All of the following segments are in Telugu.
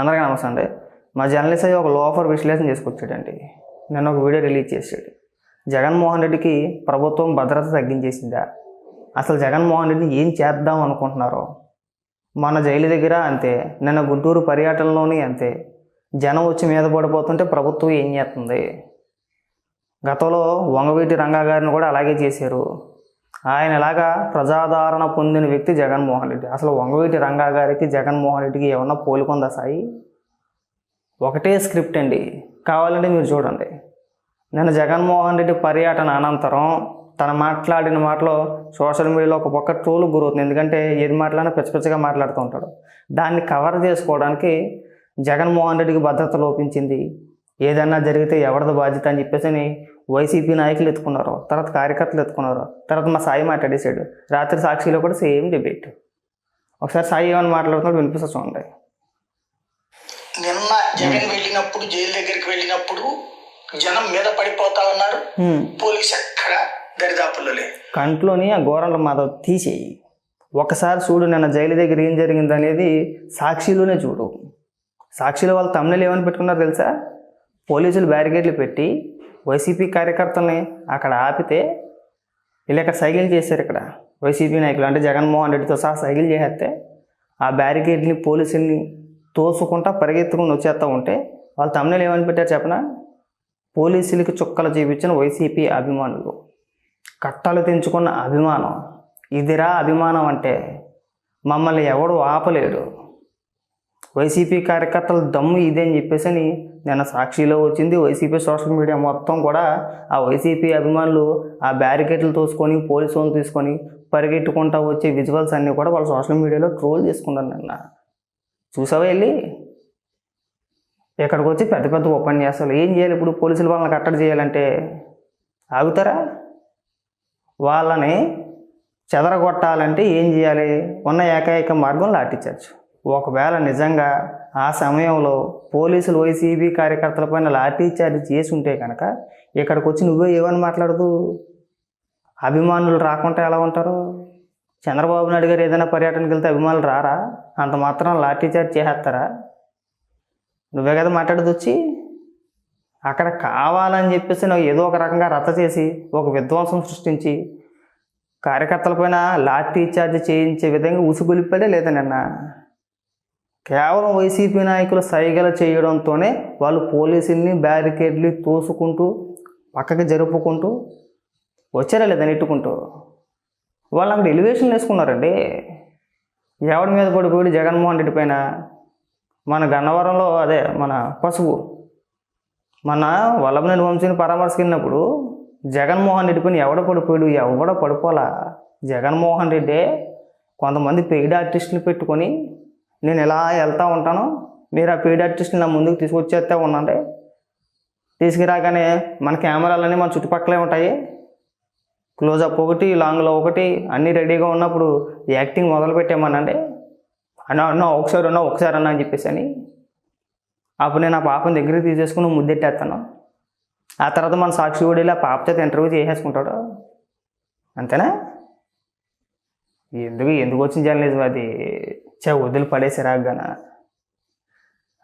అందరికీ నమస్తే అండి. మా జర్నలిస్ట్ అయ్యి ఒక లోఫర్ విశ్లేషణ చేసుకొచ్చాడండి. నేను ఒక వీడియో రిలీజ్ చేశాడు. జగన్మోహన్ రెడ్డికి ప్రభుత్వం భద్రత తగ్గించేసిందా? అసలు జగన్మోహన్ రెడ్డిని ఏం చేద్దాం అనుకుంటున్నారో? మన జైలు దగ్గర అంతే నిన్న గుంటూరు పర్యటనలోని అంతే. జనం వచ్చి మీద పడిపోతుంటే ప్రభుత్వం ఏం చేస్తుంది? గతంలో వంగవీటి రంగా గారిని కూడా అలాగే చేశారు. ఆయన ఎలాగా ప్రజాదరణ పొందిన వ్యక్తి జగన్మోహన్ రెడ్డి. అసలు వంగవీటి రంగా గారికి జగన్మోహన్ రెడ్డికి ఏమన్నా పోలికొందా సాయి? ఒకటే స్క్రిప్ట్ అండి. కావాలంటే మీరు చూడండి. నేను జగన్మోహన్ రెడ్డి పర్యటన అనంతరం తను మాట్లాడిన మాటలో సోషల్ మీడియాలో ఒక పక్క ట్రోలు గురవుతుంది. ఎందుకంటే ఏది మాట్లాడినా పిచ్చపిచ్చగా మాట్లాడుతూ ఉంటాడు. దాన్ని కవర్ చేసుకోవడానికి జగన్మోహన్ రెడ్డికి భద్రత లోపించింది ఏదన్నా జరిగితే ఎవరిది బాధ్యత అని చెప్పేసి అని వైసీపీ నాయకులు ఎత్తుకున్నారు. తర్వాత కార్యకర్తలు ఎత్తుకున్నారు. తర్వాత మా సాయి మాట్లాడేశాడు. రాత్రి సాక్షిలో కూడా సేమ్ డిబేట్. ఒకసారి సాయి ఏమని మాట్లాడుతున్నాడు వినిపిస్తా చూడండి. నిన్న జగన్ వెళ్ళినప్పుడు జైలు దగ్గరికి వెళ్ళినప్పుడు జనం మీద పడిపోతా ఉన్నారు. పోలీస్ ఎక్కడ దరిదాపుల్లో కంట్లోని ఆ గోరంల మాధవ్ తీసేయి. ఒకసారి చూడు నిన్న జైలు దగ్గర ఏం జరిగింది అనేది సాక్షిలోనే చూడు. సాక్షిలో వాళ్ళు తమిళ ఏమని పెట్టుకున్నారు తెలుసా? పోలీసులు బ్యారికేడ్లు పెట్టి వైసీపీ కార్యకర్తల్ని అక్కడ ఆపితే వీళ్ళు ఇక్కడ సైకిల్ చేశారు ఇక్కడ? వైసీపీ నాయకులు అంటే జగన్మోహన్ రెడ్డితో సహా సైకిల్ చేసేస్తే ఆ బ్యారికేడ్ని పోలీసుల్ని తోసుకుంటా పరిగెత్తుకుని వచ్చేస్తూ ఉంటే వాళ్ళు తమిళ ఏమని పెట్టారు చెప్పనా? పోలీసులకి చుక్కలు చూపించిన వైసీపీ అభిమానులు. కట్టలు తెంచుకున్న అభిమానం. ఇదిరా అభిమానం అంటే మమ్మల్ని ఎవడు ఆపలేడు. వైసీపీ కార్యకర్తల దమ్ము ఇదే అని చెప్పేసి అని నిన్న సాక్షిలో వచ్చింది వైసీపీ సోషల్ మీడియా మొత్తం కూడా ఆ వైసీపీ అభిమానులు ఆ బ్యారికేట్లు తోసుకొని పోలీసు వాళ్ళు తీసుకొని పరిగెట్టుకుంటా వచ్చే విజువల్స్ అన్నీ కూడా వాళ్ళు సోషల్ మీడియాలో ట్రోల్ చేసుకున్నారు నిన్న. చూసావా వెళ్ళి ఇక్కడికి వచ్చి పెద్ద పెద్ద ఉపన్యాసాలు. ఏం చేయాలి ఇప్పుడు? పోలీసులు వాళ్ళని కట్టడి చేయాలంటే ఆగుతారా? వాళ్ళని చెదరగొట్టాలంటే ఏం చేయాలి? ఉన్న ఏకైక మార్గం లాఠీచార్జ్. ఒకవేళ నిజంగా ఆ సమయంలో పోలీసులు వైసీబీ కార్యకర్తలపైన లాఠీచార్జ్ చేసి ఉంటే కనుక ఇక్కడికి వచ్చి నువ్వే ఏమని మాట్లాడదు? అభిమానులు రాకుండా ఎలా ఉంటారు? చంద్రబాబు నాయుడు గారు ఏదైనా పర్యటనకి వెళ్తే అభిమానులు రారా? అంత మాత్రం లాఠీచార్జ్ చేసేస్తారా? నువ్వే కదా మాట్లాడదు వచ్చి? అక్కడ కావాలని చెప్పేసి నువ్వు ఏదో ఒక రకంగా రద్ద చేసి ఒక విధ్వంసం సృష్టించి కార్యకర్తలపైన లాఠీ చార్జ్ చేయించే విధంగా ఉసుగొలిపాడే లేదా నిన్న? కేవలం వైసీపీ నాయకులు సైగల చేయడంతోనే వాళ్ళు పోలీసుల్ని బ్యారికేడ్లు తోసుకుంటూ పక్కకి జరుపుకుంటూ వచ్చారా లేదా ఇట్టుకుంటూ వాళ్ళు అక్కడ ఎలివేషన్ వేసుకున్నారండి. ఎవడి మీద పడిపోయి జగన్మోహన్ రెడ్డి పైన? మన గన్నవరంలో అదే మన పసుపు. మన వల్లభనేని వంశీని పరామర్శకెళ్ళినప్పుడు జగన్మోహన్ రెడ్డి పైన ఎవడ పడిపోయాడు? ఎవడ పడిపోలా? జగన్మోహన్ రెడ్డే కొంతమంది పెయిడ్ ఆర్టిస్టులు పెట్టుకొని నేను ఇలా వెళ్తూ ఉంటాను మీరు ఆ పెయిడ్ ఆర్టిస్టుని నా ముందుకు తీసుకొచ్చేస్తే ఉండండి. తీసుకురాగానే మన కెమెరాలన్నీ మన చుట్టుపక్కలే ఉంటాయి. క్లోజప్ ఒకటి లాంగ్లో ఒకటి అన్నీ రెడీగా ఉన్నప్పుడు యాక్టింగ్ మొదలు పెట్టామనండి అన్న అన్న ఒకసారి అన్న ఒకసారి అన్న అని చెప్పేసి అని. అప్పుడు నేను ఆ పాపని దగ్గరికి తీసేసుకుని ముద్దెట్టేస్తాను. ఆ తర్వాత మన సాక్షి కూడా వెళ్ళి ఆ పాప చేత ఇంటర్వ్యూ చేసేసుకుంటాడు. అంతేనా? ఎందుకు ఎందుకు వచ్చిన జర్నలిజం అది? చే వదిలి పడేసి రాగాన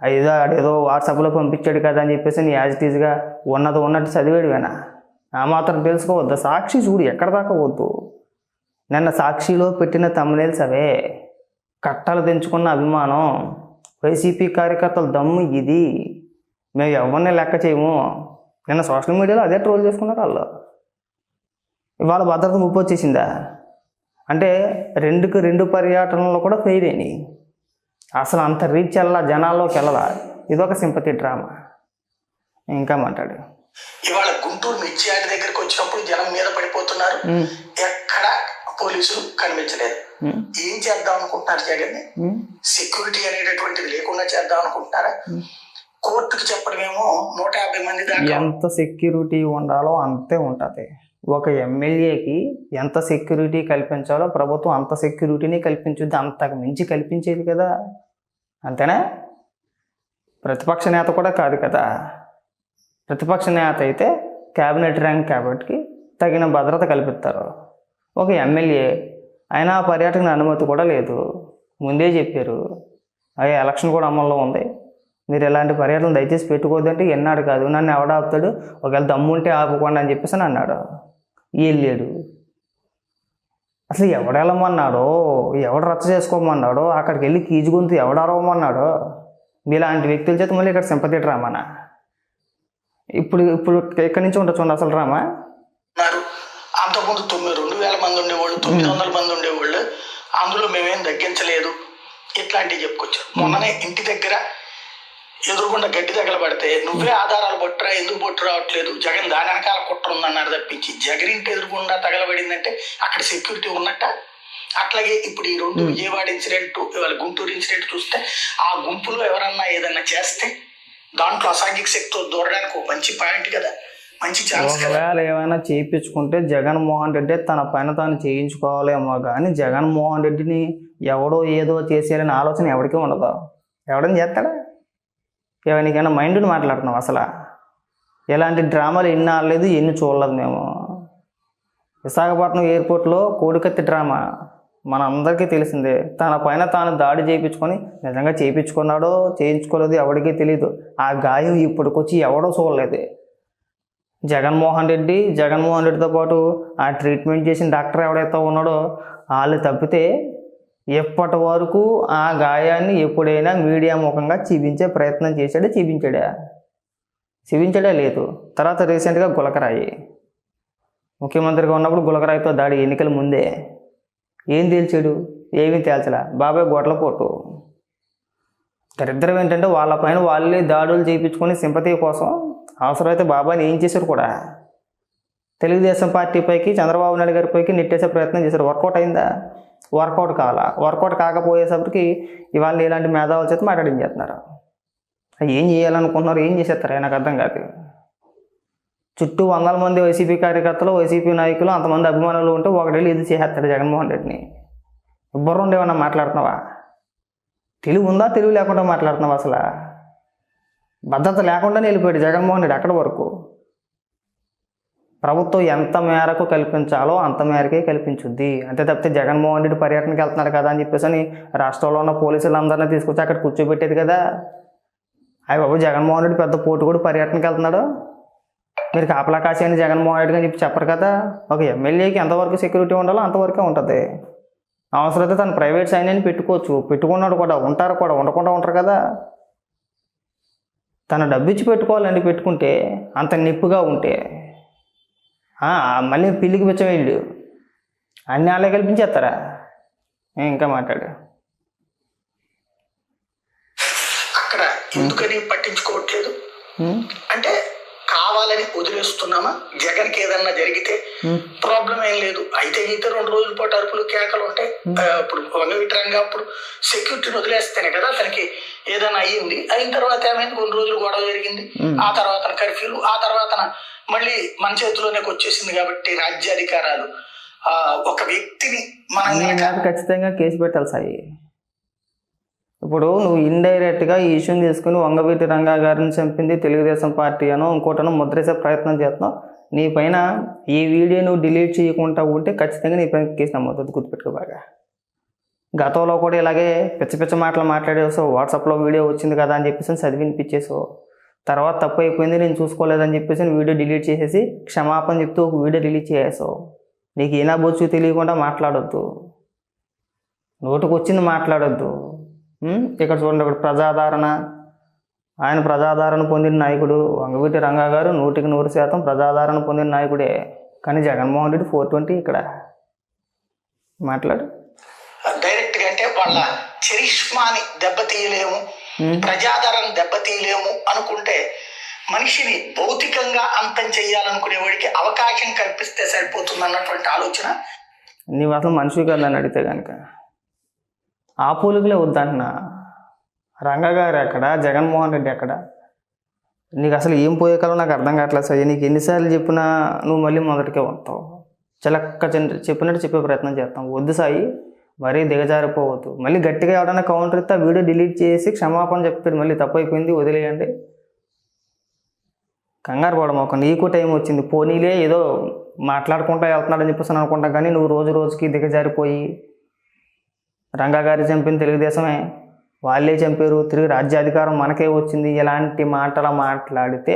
ఏదో ఆడేదో వాట్సాప్లో పంపించాడు కదా అని చెప్పేసి నీ యాజ్ ఇట్ ఈజ్గా ఉన్నది ఉన్నట్టు చదివాడు వేనా ఆ మాత్రం తెలుసుకోవద్దా. సాక్షి చూడు ఎక్కడ దాకా వద్దు నిన్న సాక్షిలో పెట్టిన తమ్మునేల్స్ అవే. కట్టలు తెంచుకున్న అభిమానం. వైసీపీ కార్యకర్తల దమ్ము ఇది. మేము ఎవరిని లెక్క చేయము. నిన్న సోషల్ మీడియాలో అదే ట్రోల్ చేసుకున్నారు వాళ్ళు. ఇవాళ భద్రత ముప్పు వచ్చేసిందా అంటే రెండుకి రెండు పర్యటనలో కూడా ఫెయిల్ అయినాయి. అసలు అంత రీచ్ వెళ్ళా జనాల్లోకి వెళ్ళలా? ఇదొక సింపతి డ్రామా ఇంకా మాట్లాడు. ఇవాళ గుంటూరు మిర్చి యార్డ్ దగ్గరికి వచ్చినప్పుడు జనం మీద పడిపోతున్నారు. ఎక్కడ పోలీసులు కనిపించలేదు. ఏం చేద్దాం అనుకుంటున్నారు జగన్ సెక్యూరిటీ అనేటటువంటిది లేకుండా చేద్దాం అనుకుంటున్నారా? కోర్టుకి చెప్పడమేమో నూట యాభై మంది దాకా. ఎంత సెక్యూరిటీ ఉండాలో అంతే ఉంటుంది. ఒక ఎమ్మెల్యేకి ఎంత సెక్యూరిటీ కల్పించాలో ప్రభుత్వం అంత సెక్యూరిటీని కల్పించుద్ది అంతకు మించి కల్పించేది కదా. అంతేనా? ప్రతిపక్ష నేత కూడా కాదు కదా. ప్రతిపక్ష నేత అయితే క్యాబినెట్ ర్యాంక్ కాబట్టి తగిన భద్రత కల్పిస్తారు. ఒక ఎమ్మెల్యే అయినా ఆ అనుమతి కూడా లేదు. ముందే చెప్పారు అయ్యే ఎలక్షన్ కూడా అమల్లో ఉంది. మీరు ఇలాంటి పర్యటన దయచేసి పెట్టుకోవద్దంటే ఎన్నాడు కాదు. నన్ను ఎవడ ఆపుతాడు? ఒకవేళ దమ్ముంటే ఆపుకోండి అని చెప్పేసి అన్నాడు. వెళ్ళాడు అసలు ఎవడు వెళ్ళమన్నాడో ఎవడు రచ్చ చేసుకోమన్నాడో అక్కడికి వెళ్ళి కీజు గొంతు ఎవడు అరవమన్నాడో మీలాంటి వ్యక్తుల చేత మళ్ళీ ఇక్కడ సింపతి రామానా? ఇప్పుడు ఇప్పుడు ఎక్కడి నుంచి చూడండి అసలు రామా? అంతకుముందు తొమ్మిది రెండు వేల మంది ఉండేవాళ్ళు తొమ్మిది వందల మంది ఉండేవాళ్ళు. అందులో మేమేం తగ్గించలేదు. ఇట్లాంటివి చెప్పుకొచ్చారు. మొన్ననే ఇంటి దగ్గర ఎదురుకుండా దగ్గర పడితే నువ్వే ఆధారాలు పట్టురా ఎందుకు పట్టు రావట్లేదు? జగన్ దాని వెనకాల కుట్ర ఉందన్నారు తప్పించి జగన్ ఇంటి ఎదురుకుండా తగలబడిందంటే అక్కడ సెక్యూరిటీ ఉన్నట్ట? అట్లాగే ఇప్పుడు ఈ రెండు విజయవాడ ఇన్సిడెంట్ ఇవాళ గుంటూరు ఇన్సిడెంట్ చూస్తే ఆ గుంపులో ఎవరన్నా ఏదన్నా చేస్తే దాంట్లో అసాంఘిక శక్తితో దూరడానికి ఒక మంచి పాయింట్ కదా. మంచి ఛాన్స్ ఒకవేళ ఏమైనా చేయించుకుంటే జగన్మోహన్ రెడ్డి తన పైన తాను చేయించుకోవాలేమో కానీ జగన్మోహన్ రెడ్డిని ఎవడో ఏదో చేసేయాలని ఆలోచన ఎవరికీ ఉండదు. ఎవడని చేస్తాడా? నీకైనా మైండ్ని మాట్లాడుతున్నావు అసలు? ఇలాంటి డ్రామాలు ఎన్ని ఆడలేదు ఎన్ని చూడలేదు మేము. విశాఖపట్నం ఎయిర్పోర్ట్లో కోడికత్తి డ్రామా. మన అందరికీ తెలిసిందే. తన పైన తాను దాడి చేయించుకొని నిజంగా చేయించుకున్నాడో చేయించుకోలేదో ఎవరికీ తెలియదు ఆ గాయం ఇప్పటికొచ్చి ఎవడో చూడలేదు. జగన్మోహన్ రెడ్డి జగన్మోహన్ రెడ్డితో పాటు ఆ ట్రీట్మెంట్ చేసిన డాక్టర్ ఎవడైతే ఉన్నాడో వాళ్ళు తప్పితే ఎప్పటి వరకు ఆ గాయాన్ని ఎప్పుడైనా మీడియా ముఖంగా చూపించే ప్రయత్నం చేశాడే చూపించాడా? చూపించాడే లేదు. తర్వాత రీసెంట్గా గులకరాయి. ముఖ్యమంత్రిగా ఉన్నప్పుడు గులకరాయితో దాడి ఎన్నికల ముందే. ఏం తేల్చాడు? ఏమీ తేల్చలా. బాబాయ్ గొడ్లపోటు దరిద్రం ఏంటంటే వాళ్ళ పైన వాళ్ళే దాడులు చేయించుకొని సింపతి కోసం అవసరమైతే బాబాయ్ని ఏం చేశారు కూడా? తెలుగుదేశం పార్టీపైకి చంద్రబాబు నాయుడు గారిపైకి నెట్టేసే ప్రయత్నం చేశారు. వర్కౌట్ అయిందా? వర్కౌట్ కావాలా? వర్కౌట్ కాకపోయేసరికి ఇవాళ ఇలాంటి మేధావుల చేత మాట్లాడించేస్తున్నారు ఏం చేయాలనుకుంటున్నారు? ఏం చేసేస్తారు? నాకు అర్థం కాదు చుట్టూ వందల మంది వైసీపీ కార్యకర్తలు వైసీపీ నాయకులు అంతమంది అభిమానులు ఉంటే ఒకడేళ్ళు ఇది చేసేస్తాడు జగన్మోహన్ రెడ్డిని. ఇబ్బరు ఉండేమన్నా మాట్లాడుతున్నావా? తెలుగు ఉందా? తెలుగు లేకుండా మాట్లాడుతున్నావా అసలు? భద్రత లేకుండానే వెళ్ళిపోయాడు జగన్మోహన్ రెడ్డి అక్కడి వరకు. ప్రభుత్వం ఎంత మేరకు కల్పించాలో అంత మేరకే కల్పించుద్ది. అంతే తప్పితే జగన్మోహన్ రెడ్డి పర్యటనకి వెళ్తున్నారు కదా అని చెప్పేసి అని రాష్ట్రంలో ఉన్న పోలీసులు అందరినీ తీసుకొచ్చి అక్కడ కూర్చోబెట్టేది కదా. అవి బాబు జగన్మోహన్ రెడ్డి పెద్ద పోటు కూడా పర్యటనకి వెళ్తున్నాడు. మీరు కాపలా కాసేయండి జగన్మోహన్ రెడ్డి అని చెప్పి చెప్పరు కదా. ఒక ఎమ్మెల్యేకి ఎంతవరకు సెక్యూరిటీ ఉండాలో అంతవరకే ఉంటుంది. అవసరమైతే తను ప్రైవేట్ సైన్యాన్ని పెట్టుకోవచ్చు. పెట్టుకున్నాడు కూడా ఉంటారు కూడా ఉండకుండా ఉంటారు కదా. తను డబ్బు ఇచ్చి పెట్టుకోవాలండి పెట్టుకుంటే అంత నిప్పుగా ఉంటే. మళ్ళీ పిల్లికి పిచ్చం వీళ్ళు అన్ని వాళ్ళే కల్పించేస్తారా? ఇంకా మాట్లాడు. అక్కడ ఎందుకని పట్టించుకోవట్లేదు? వదిలేస్తున్నామా? జగన్కి ఏదన్నా జరిగితే. ప్రాబ్లం ఏం లేదు. అయితే అయితే రెండు రోజుల పాటు అరుపులు కేకలు ఉంటాయి. ఆ, ఇప్పుడు వంగవీటరంగా అప్పుడు సెక్యూరిటీని వదిలేస్తేనే కదా అతనికి ఏదైనా అయ్యింది. అయిన తర్వాత ఏమైంది? కొన్ని రోజులు గొడవ జరిగింది. ఆ తర్వాత కర్ఫ్యూలు. ఆ తర్వాత మళ్ళీ మన చేతిలోనే వచ్చేసింది కాబట్టి రాజ్యాధికారాలు. ఆ, ఒక వ్యక్తిని మనం ఖచ్చితంగా కేసు పెట్టాలి సాయి. ఇప్పుడు నువ్వు ఇండైరెక్ట్గా ఈ ఇష్యూని తీసుకుని వంగవీటి రంగా గారిని చంపింది తెలుగుదేశం పార్టీ అనో ఇంకోటనో ముద్రేసే ప్రయత్నం చేస్తున్నావు. నీ పైన ఈ వీడియో నువ్వు డిలీట్ చేయకుండా ఉంటే ఖచ్చితంగా నీ పైన కేసు నమ్మవుతుంది గుర్తుపెట్టుకో బాగా. గతంలో కూడా ఇలాగే పిచ్చ పిచ్చ మాటలు మాట్లాడేసావు వాట్సాప్లో వీడియో వచ్చింది కదా అని చెప్పేసి చదివి వినిపించేసావు తర్వాత తప్పు అయిపోయింది నేను చూసుకోలేదని చెప్పేసి వీడియో డిలీట్ చేసేసి క్షమాపణ చెప్తూ ఒక వీడియో డిలీట్ చేసేసావు నీకు ఏనా బొచ్చు తెలియకుండా మాట్లాడొద్దు. నోటికి వచ్చింది మాట్లాడొద్దు. ఇక్కడ చూడండి ఇక్కడ ప్రజాదరణ. ఆయన ప్రజాదరణ పొందిన నాయకుడు వంగవీటి రంగా గారు నూటికి నూరు శాతం ప్రజాదరణ పొందిన నాయకుడే. కానీ జగన్మోహన్ రెడ్డి ఫోర్ ట్వంటీ ఇక్కడ. మాట్లాడు. డైరెక్ట్గా అంటే వాళ్ళ చరిష్మాని దెబ్బతీయలేము? ప్రజాదరణ దెబ్బతీయలేము అనుకుంటే మనిషిని భౌతికంగా అంతం చేయాలనుకునేవాడికి అవకాశం కల్పిస్తే సరిపోతుంది అన్నటువంటి ఆలోచన. నీవు అసలు మనిషి కదా అని అడిగితే కనుక ఆ పోలికలే వద్దంటున్నా రంగగారు ఎక్కడ? జగన్మోహన్ రెడ్డి ఎక్కడ? నీకు అసలు ఏం పోయేకాలో నాకు అర్థం కావట్లేదు సార్. నీకు ఎన్నిసార్లు చెప్పినా నువ్వు మళ్ళీ మొదటికే వస్తావు. చిలక్క చిన్న చెప్పినట్టు చెప్పే ప్రయత్నం చేస్తాం. వద్దు సాయి మరీ దిగజారిపోవద్దు. మళ్ళీ గట్టిగా ఎవడన్నా కౌంటర్ ఇస్తే ఆ వీడియో డిలీట్ చేసి క్షమాపణ చెప్పారు మళ్ళీ తప్పు అయిపోయింది వదిలేయండి. కంగారు పడము ఒక నీకు టైం వచ్చింది. పోనీలే ఏదో మాట్లాడుకుంటా వెళ్తున్నాడని చెప్పేసి అనుకుంటా. కానీ నువ్వు రోజు రోజుకి దిగజారిపోయి రంగాగారి చంపిన తెలుగుదేశమే. వాళ్ళే చంపారు. తిరిగి రాజ్యాధికారం మనకే వచ్చింది. ఇలాంటి మాటలు మాట్లాడితే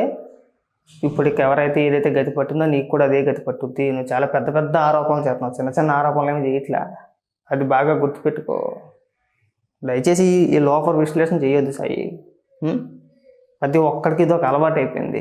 ఇప్పటికి ఎవరైతే ఏదైతే గతి పట్టిందో నీకు కూడా అదే గతి పట్టుద్ది. నువ్వు చాలా పెద్ద పెద్ద ఆరోపణలు చేస్తున్నావు. చిన్న చిన్న ఆరోపణలు ఏమి చేయట్లా. అది బాగా గుర్తుపెట్టుకో. దయచేసి ఈ లోపల విశ్లేషణ చేయొద్దు సాయి. ప్రతి ఒక్కడికి ఇది ఒక అలవాటు అయిపోయింది